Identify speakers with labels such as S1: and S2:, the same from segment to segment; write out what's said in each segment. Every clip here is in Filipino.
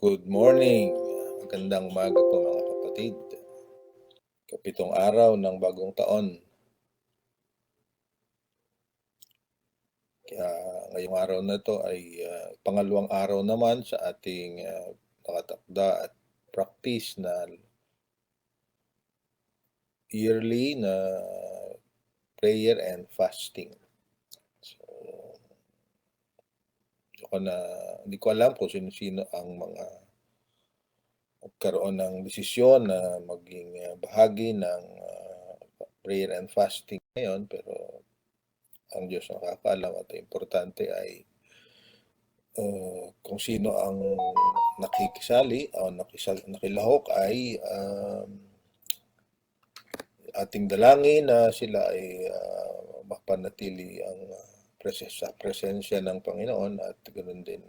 S1: Good morning. Magandang umaga po mga kapatid. Kapitong araw ng bagong taon. Kaya ngayong araw na to ay uh, pangalawang araw naman sa ating uh, nakatakda at practice na yearly na prayer and fasting. So, ako na, hindi ko alam kung sino-sino ang mga magkaroon ng desisyon na maging uh, bahagi ng uh, prayer and fasting ngayon. Pero ang Diyos nakakaalam at importante ay uh, kung sino ang nakikisali o nakisal, nakilahok ay um, ating dalangin na sila ay uh, mapanatili ang uh, sa presensya ng Panginoon at ganoon din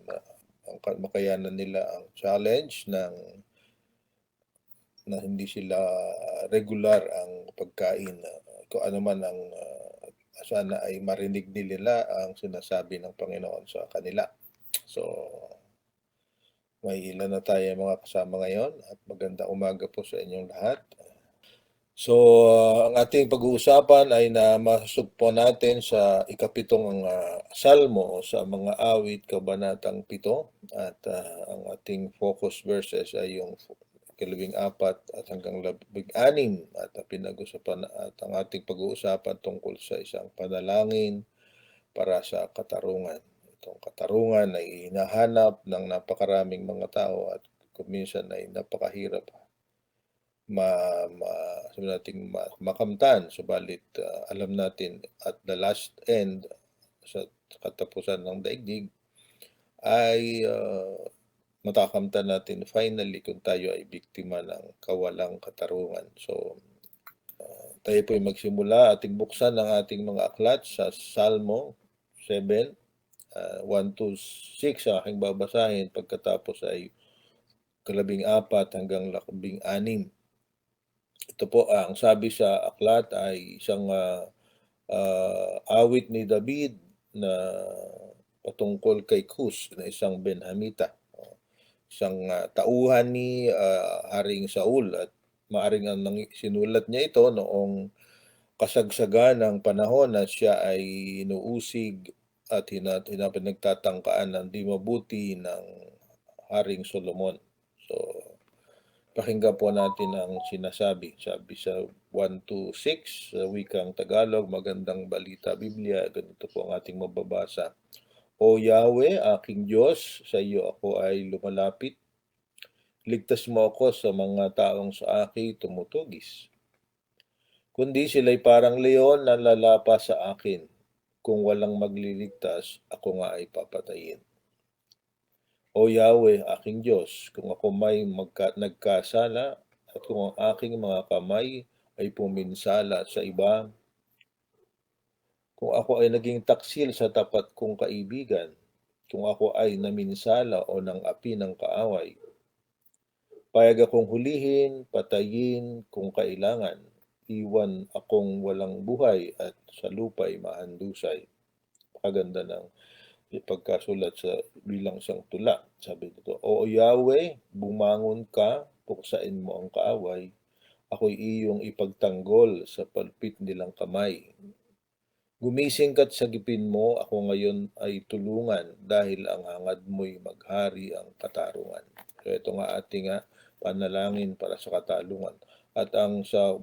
S1: ang makayanan nila ang challenge ng na hindi sila regular ang pagkain kung ano man ang uh, sana ay marinig nila ang sinasabi ng Panginoon sa kanila. So may ilan na tayo mga kasama ngayon at maganda umaga po sa inyong lahat. So, uh, ang ating pag-uusapan ay na masugpo natin sa ikapitong uh, salmo o sa mga awit kabanatang pito at uh, ang ating focus verses ay yung kalabing apat at hanggang labing anim at pinag-usapan at ang ating pag-uusapan tungkol sa isang panalangin para sa katarungan. Itong katarungan ay hinahanap ng napakaraming mga tao at kuminsan ay napakahirap ma, ma sabi natin ma, makamtan subalit uh, alam natin at the last end sa katapusan ng daigdig ay uh, matakamtan natin finally kung tayo ay biktima ng kawalang katarungan. So, uh, tayo po ay magsimula ating buksan ng ating mga aklat sa Salmo 7, uh, 1 to 6 ang aking babasahin pagkatapos ay kalabing apat hanggang labing anim. Ito po ang sabi sa aklat ay isang uh, uh, awit ni David na patungkol kay Kus na isang Benhamita. Isang uh, tauhan ni uh, Haring Saul at maaring ang sinulat niya ito noong kasagsagan ng panahon na siya ay inuusig at hinap nagtatangkaan ng di mabuti ng Haring Solomon. So, Pakinggan po natin ang sinasabi. Sabi sa 1 to 6, sa wikang Tagalog, magandang balita Biblia, ganito po ang ating mababasa. O Yahweh, aking Diyos, sa iyo ako ay lumalapit. Ligtas mo ako sa mga taong sa akin tumutugis. Kundi sila'y parang leon na lalapa sa akin. Kung walang magliligtas, ako nga ay papatayin. O Yahweh, aking Diyos, kung ako may magka, nagkasala at kung ang aking mga kamay ay puminsala sa iba, kung ako ay naging taksil sa tapat kong kaibigan, kung ako ay naminsala o ng api ng kaaway, payag akong hulihin, patayin kung kailangan, iwan akong walang buhay at sa lupa'y mahandusay. Paganda ng pagkasulat sa bilang isang tula. Sabi dito, O Yahweh, bumangon ka, puksain mo ang kaaway, ako'y iyong ipagtanggol sa palpit nilang kamay. Gumising ka't sagipin mo, ako ngayon ay tulungan dahil ang hangad mo'y maghari ang katarungan. So ito nga ating nga panalangin para sa katalungan. At ang sa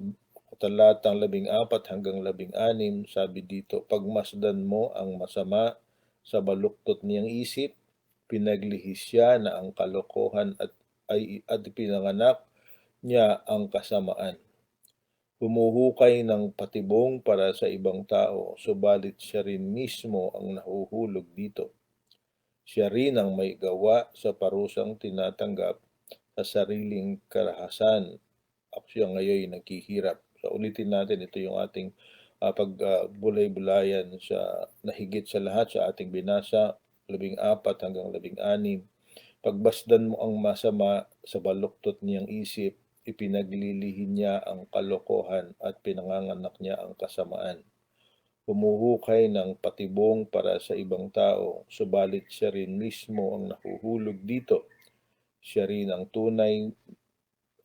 S1: talatang labing apat hanggang labing anim, sabi dito, pagmasdan mo ang masama sa baluktot niyang isip, pinaglihis siya na ang kalokohan at ay at pinanganak niya ang kasamaan. Humuhukay ng patibong para sa ibang tao, subalit siya rin mismo ang nahuhulog dito. Siya rin ang may gawa sa parusang tinatanggap sa sariling karahasan. At siya ngayon naghihirap. So ulitin natin, ito yung ating uh, pagbulay-bulayan uh, sa nahigit sa lahat sa ating binasa, labing apat hanggang labing anim. Pagbasdan mo ang masama sa baluktot niyang isip, ipinaglilihin niya ang kalokohan at pinanganganak niya ang kasamaan. Humuhukay ng patibong para sa ibang tao, subalit siya rin mismo ang nahuhulog dito. Siya rin ang tunay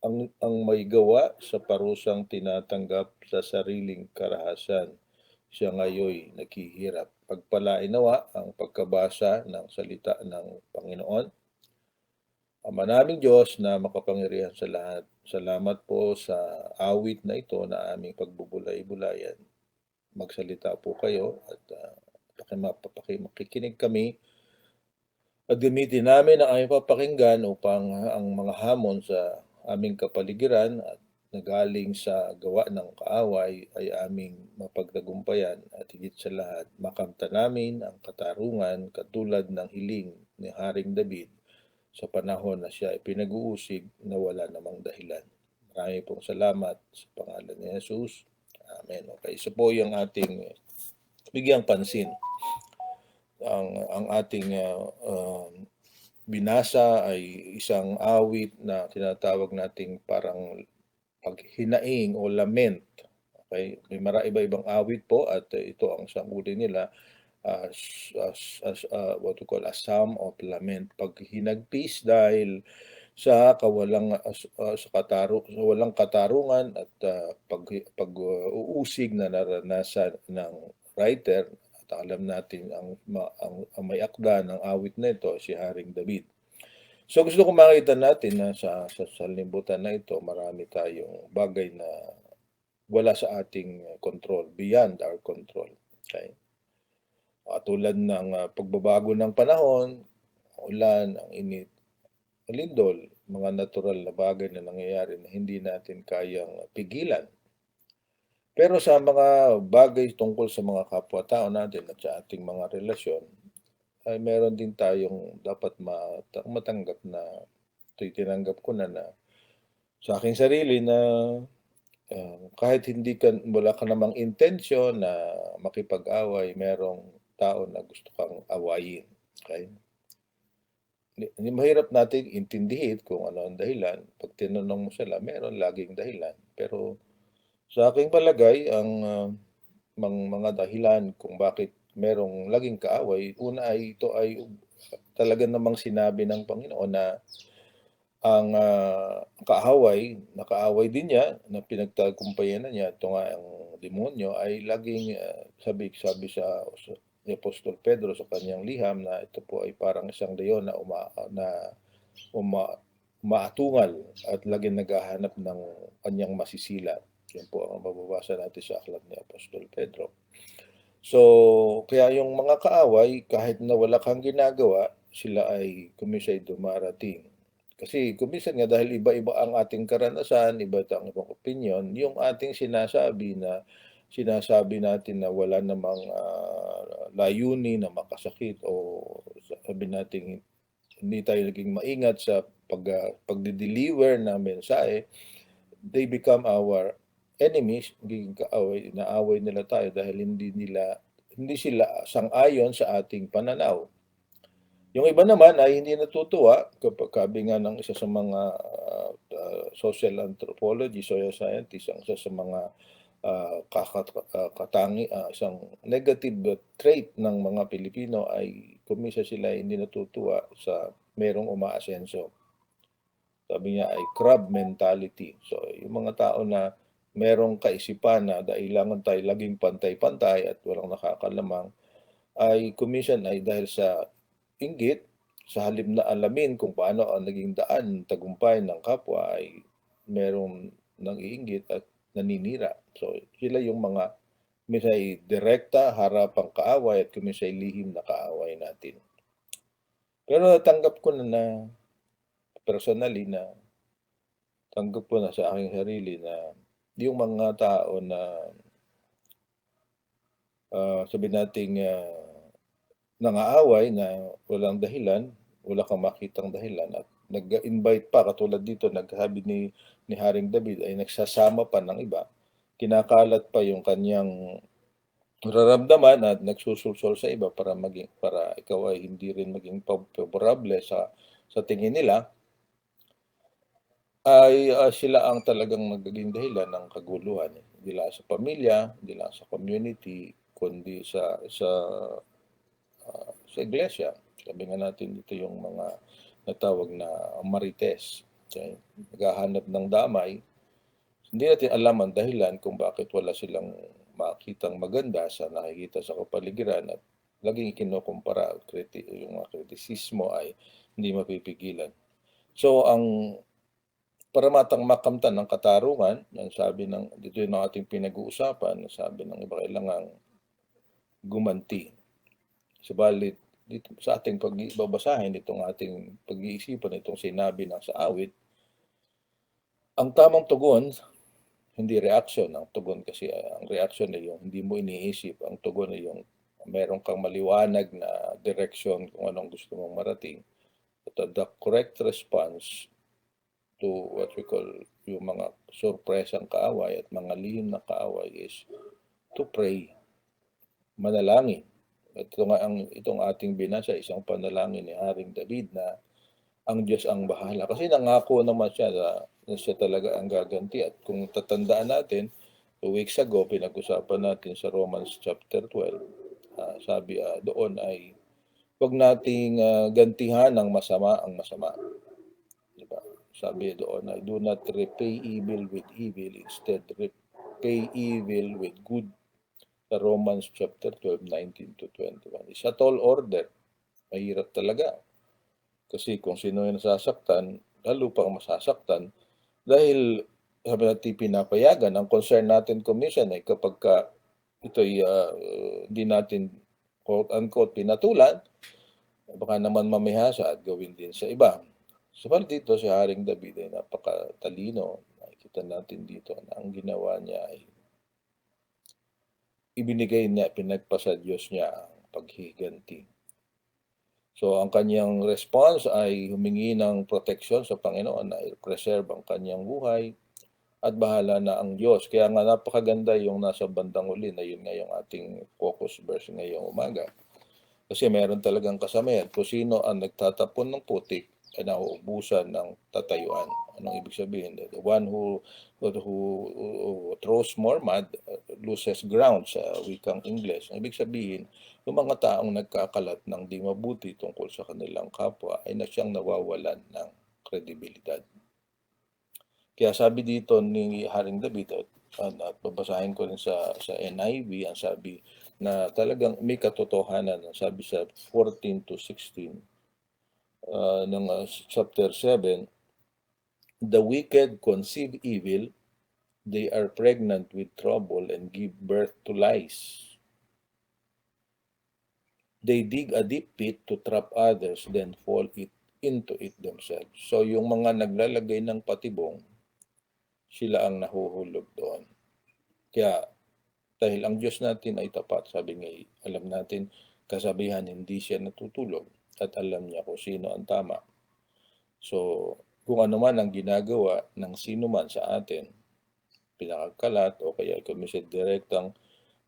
S1: ang ang may gawa sa parusang tinatanggap sa sariling karahasan. Siya ngayoy naghihirap. Pagpalain nawa ang pagkabasa ng salita ng Panginoon. Ama naming Diyos na makapangyarihan sa lahat, salamat po sa awit na ito na aming pagbubulay-bulayan. Magsalita po kayo at uh, paki, makikinig kami at gamitin namin ang aming papakinggan upang ang mga hamon sa aming kapaligiran at nagaling sa gawa ng kaaway ay aming mapagtagumpayan at higit sa lahat makamta namin ang katarungan katulad ng hiling ni Haring David sa panahon na siya ay pinag-uusig na wala namang dahilan. Marami pong salamat sa pangalan ni Jesus. Amen. Okay, so po yung ating bigyang pansin. Ang, ang ating uh, uh, binasa ay isang awit na tinatawag nating parang paghinaing o lament. Okay, may mara iba-ibang awit po at ito ang sanguli nila as, as, as uh, what we call a psalm of lament, paghinagpis dahil sa kawalang uh, sa kataro sa walang katarungan at uh, pag pag uh, uusig na naranasan ng writer alam natin ang, ang, ang may akda ng awit na ito si Haring David. So gusto ko makita natin na sa sa, sa limbutan na ito marami tayong bagay na wala sa ating control, beyond our control. Okay? Uh, tulad ng uh, pagbabago ng panahon, ulan, ang init, lindol, mga natural na bagay na nangyayari na hindi natin kayang pigilan. Pero sa mga bagay tungkol sa mga kapwa-tao natin at sa ating mga relasyon, ay meron din tayong dapat matanggap na ito'y tinanggap ko na na sa aking sarili na uh, kahit hindi ka, wala ka namang intensyon na makipag-away, merong tao na gusto kang awayin. Okay? Hindi mahirap natin intindihin kung ano ang dahilan. Pag tinanong mo sila, meron laging dahilan. Pero sa aking palagay, ang uh, mga, mga dahilan kung bakit merong laging kaaway, una ay ito ay talaga namang sinabi ng Panginoon na ang uh, kaaway, nakaaway din niya, na pinagtagumpayan na niya, ito nga ang demonyo, ay laging uh, sabi-sabi sa, sa ni Apostol Pedro sa kanyang liham na ito po ay parang isang leon na uma, na uma, umaatungal at lagi naghahanap ng kanyang masisila. Yan po ang mababasa natin sa aklat ni Apostol Pedro. So, kaya yung mga kaaway, kahit na wala kang ginagawa, sila ay kumisay dumarating. Kasi kumisan nga dahil iba-iba ang ating karanasan, iba ang ibang opinion, yung ating sinasabi na sinasabi natin na wala namang uh, layunin na makasakit o sabi natin hindi tayo naging maingat sa pag, uh, pagde-deliver ng mensahe, they become our enemies, naging kaaway, naaway nila tayo dahil hindi nila hindi sila sang-ayon sa ating pananaw. Yung iba naman ay hindi natutuwa kapag kabi nga ng isa sa mga uh, uh, social anthropology, social scientists, ang isa sa mga uh, katangi, uh, isang negative trait ng mga Pilipino ay kumisa sila hindi natutuwa sa merong umaasenso. Sabi niya ay crab mentality. So, yung mga tao na merong kaisipan na dailangan tayo laging pantay-pantay at walang nakakalamang, ay kumisan ay dahil sa inggit, sa halip na alamin kung paano ang naging daan tagumpay ng kapwa ay merong nang iinggit at naninira. So, sila yung mga kumisay direkta, harapang kaaway at kumisay lihim na kaaway natin. Pero natanggap ko na na personally na tanggap ko na sa aking sarili na yung mga tao na uh, sabi nating uh, nangaaway na walang dahilan, wala kang makitang dahilan at nag-invite pa katulad dito nagsabi ni ni Haring David ay nagsasama pa ng iba. Kinakalat pa yung kanyang nararamdaman at nagsusulsol sa iba para maging para ikaw ay hindi rin maging favorable sa sa tingin nila ay uh, sila ang talagang magiging dahilan ng kaguluhan hindi lang sa pamilya hindi lang sa community kundi sa sa uh, sa iglesia sabi nga natin dito yung mga na tawag na marites. Okay? Naghahanap ng damay. Hindi natin alam ang dahilan kung bakit wala silang makitang maganda sa nakikita sa kapaligiran at laging kinukumpara kriti, yung mga kritisismo ay hindi mapipigilan. So ang para matang makamtan ng katarungan, ang sabi ng dito yung ating pinag-uusapan, sabi ng iba kailangang gumanti. Subalit dito sa ating pagbabasahin itong ating pag-iisipan itong sinabi ng sa awit, ang tamang tugon hindi reaction ang tugon kasi ang reaction ay yung hindi mo iniisip. Ang tugon ay yung meron kang maliwanag na direction kung anong gusto mong marating. But the correct response to what we call yung mga sorpresang kaaway at mga lihim na kaaway is to pray manalangin ito nga ang itong ating binasa isang panalangin ni Haring David na ang Diyos ang bahala kasi nangako naman siya na na siya talaga ang gaganti. At kung tatandaan natin, two weeks ago, pinag-usapan natin sa Romans chapter 12, uh, sabi uh, doon ay huwag nating uh, gantihan ng masama ang masama. Diba? Sabi doon ay do not repay evil with evil, instead repay evil with good. Sa Romans chapter 12, 19 to 21. It's a tall order. Mahirap talaga. Kasi kung sino yung nasasaktan, lalo pang masasaktan, dahil sabi natin pinapayagan, ang concern natin commission ay kapag ka ito'y uh, natin quote-unquote pinatulan, baka naman mamihasa at gawin din sa iba. So, dito si Haring David ay napakatalino. Nakikita natin dito na ang ginawa niya ay ibinigay niya, pinagpasa Diyos niya ang paghiganti. So ang kanyang response ay humingi ng proteksyon sa Panginoon na i-preserve ang kanyang buhay at bahala na ang Diyos. Kaya nga napakaganda yung nasa bandang uli na yun nga yung ating focus verse ngayong umaga. Kasi meron talagang kasamayan. Kung sino ang nagtatapon ng putik ay nauubusan ng tatayuan. Anong ibig sabihin? The one who, who, who throws more mud uh, loses ground sa wikang English. Ang ibig sabihin, yung mga taong nagkakalat ng di mabuti tungkol sa kanilang kapwa ay na siyang nawawalan ng kredibilidad. Kaya sabi dito ni Haring David at, at babasahin ko rin sa, sa NIV, ang sabi na talagang may katotohanan, sabi sa 14 to 16, uh, ng uh, chapter 7, the wicked conceive evil, they are pregnant with trouble and give birth to lies. They dig a deep pit to trap others, then fall it into it themselves. So yung mga naglalagay ng patibong, sila ang nahuhulog doon. Kaya dahil ang Diyos natin ay tapat, sabi nga, alam natin, kasabihan hindi siya natutulog at alam niya kung sino ang tama. So, kung ano man ang ginagawa ng sino man sa atin, pinakakalat o kaya komisyon direktang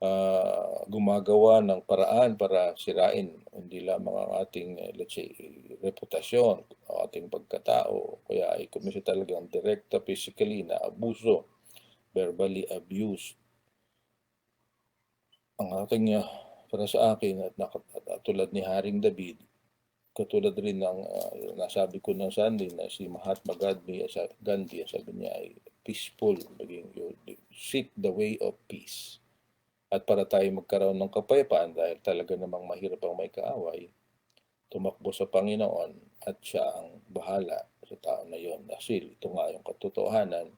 S1: uh, gumagawa ng paraan para sirain hindi lamang ang ating, uh, let's say, reputasyon, ating pagkatao, kaya ay komisyon talagang direkta physically na abuso, verbally abused. Ang ating, uh, para sa akin, at, at, at tulad ni Haring David, katulad rin ng uh, nasabi ko ng Sunday na si Mahatma Gandhi, Gandhi sabi niya ay peaceful, maging you seek the way of peace. At para tayo magkaroon ng kapayapaan dahil talaga namang mahirap ang may kaaway, tumakbo sa Panginoon at siya ang bahala sa tao na yon. Dahil ito nga yung katotohanan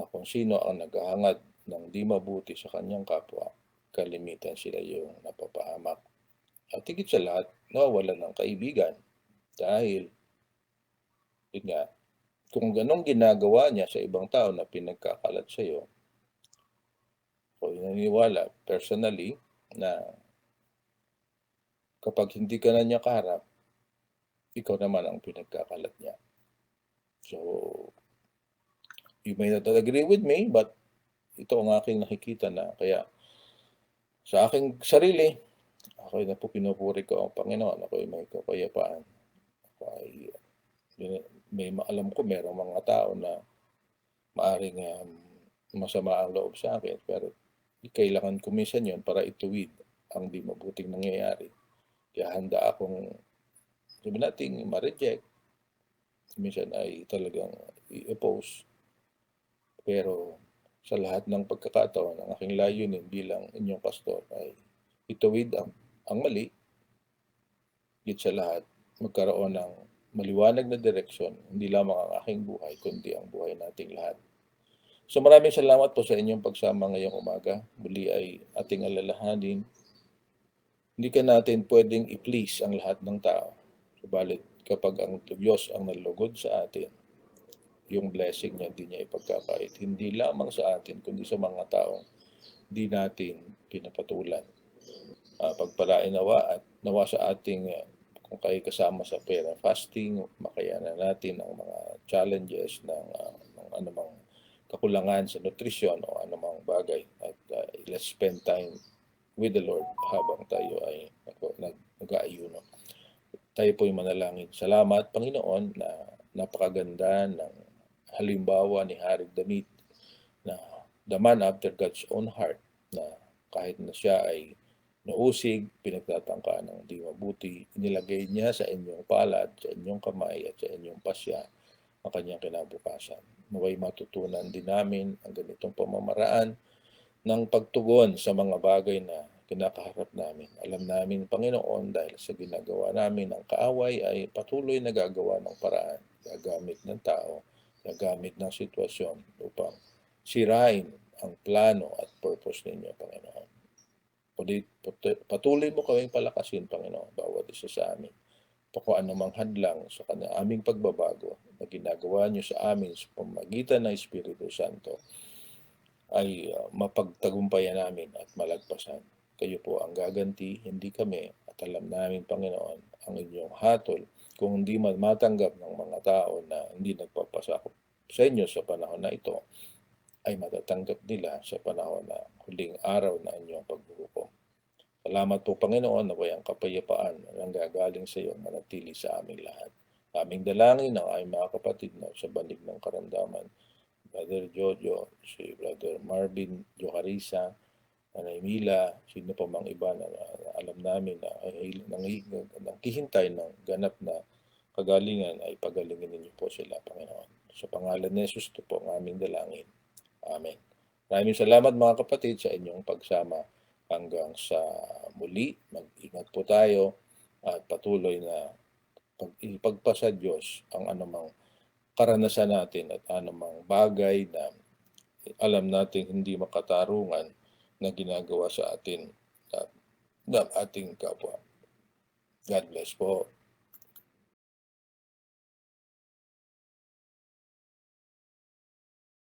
S1: na kung sino ang naghahangad ng di mabuti sa kanyang kapwa, kalimitan sila yung napapahamak at higit sa lahat, nawawalan ng kaibigan. Dahil, yun nga, kung ganong ginagawa niya sa ibang tao na pinagkakalat sa iyo, o naniniwala personally na kapag hindi ka na niya kaharap, ikaw naman ang pinagkakalat niya. So, you may not agree with me, but ito ang aking nakikita na kaya sa aking sarili, ako na po pinupuri ko ang Panginoon. Ako ay may kapayapaan. Ako ay may alam ko merong mga tao na maaring um, masama ang loob sa akin pero kailangan ko minsan yun para ituwid ang di mabuting nangyayari. Kaya handa akong sabi natin ma-reject minsan ay talagang i-oppose. Pero sa lahat ng pagkakataon, ang aking layunin bilang inyong pastor ay ituwid ang, ang mali, higit sa lahat, magkaroon ng maliwanag na direksyon, hindi lamang ang aking buhay, kundi ang buhay nating lahat. So maraming salamat po sa inyong pagsama ngayong umaga. Muli ay ating alalahanin. Hindi ka natin pwedeng i-please ang lahat ng tao. Subalit kapag ang Diyos ang nalugod sa atin, yung blessing niya hindi niya ipagkakait. Hindi lamang sa atin, kundi sa mga taong di natin pinapatulan. Uh, pagpalain nawa at nawa sa ating uh, kung kayo kasama sa pera fasting, makayanan natin ang mga challenges ng, uh, ng anumang kakulangan sa nutrisyon o anumang bagay at uh, let's spend time with the Lord habang tayo ay nag, nag-aayuno. Tayo po yung manalangin. Salamat Panginoon na napakaganda ng halimbawa ni Haring Damit na the man after God's own heart na kahit na siya ay nausig, pinagtatangka ng di mabuti, inilagay niya sa inyong palad, sa inyong kamay at sa inyong pasya ang kanyang kinabukasan. Naway matutunan din namin ang ganitong pamamaraan ng pagtugon sa mga bagay na kinakaharap namin. Alam namin, Panginoon, dahil sa ginagawa namin ng kaaway ay patuloy na gagawa ng paraan, gagamit ng tao, gagamit ng sitwasyon upang sirain ang plano at purpose ninyo, Panginoon. Patuloy mo kaming palakasin, Panginoon, bawat isa sa amin. Pa kung anumang hadlang sa kanya aming pagbabago na ginagawa niyo sa amin sa pamagitan ng Espiritu Santo ay uh, mapagtagumpayan namin at malagpasan. Kayo po ang gaganti, hindi kami. At alam namin, Panginoon, ang inyong hatol kung hindi man matanggap ng mga tao na hindi nagpapasakop sa inyo sa panahon na ito, ay matatanggap nila sa panahon na huling araw na inyong paghuhukom. Salamat po Panginoon na ang kapayapaan na gagaling sa iyo manatili sa aming lahat. Aming dalangin ang aming mga kapatid na sa banig ng karamdaman. Brother Jojo, si Brother Marvin Jocarisa, Nanay Mila, sino pa mang iba na, na alam namin na ay nang, nang kihintay ng ganap na kagalingan ay pagalingin ninyo po sila, Panginoon. Sa pangalan ni Jesus, ito po ang aming dalangin. Amen. Maraming salamat mga kapatid sa inyong pagsama hanggang sa muli. Mag-ingat po tayo at patuloy na pag ipagpasa Diyos ang anumang karanasan natin at anumang bagay na alam natin hindi makatarungan na ginagawa sa atin at ng ating kapwa. God bless po.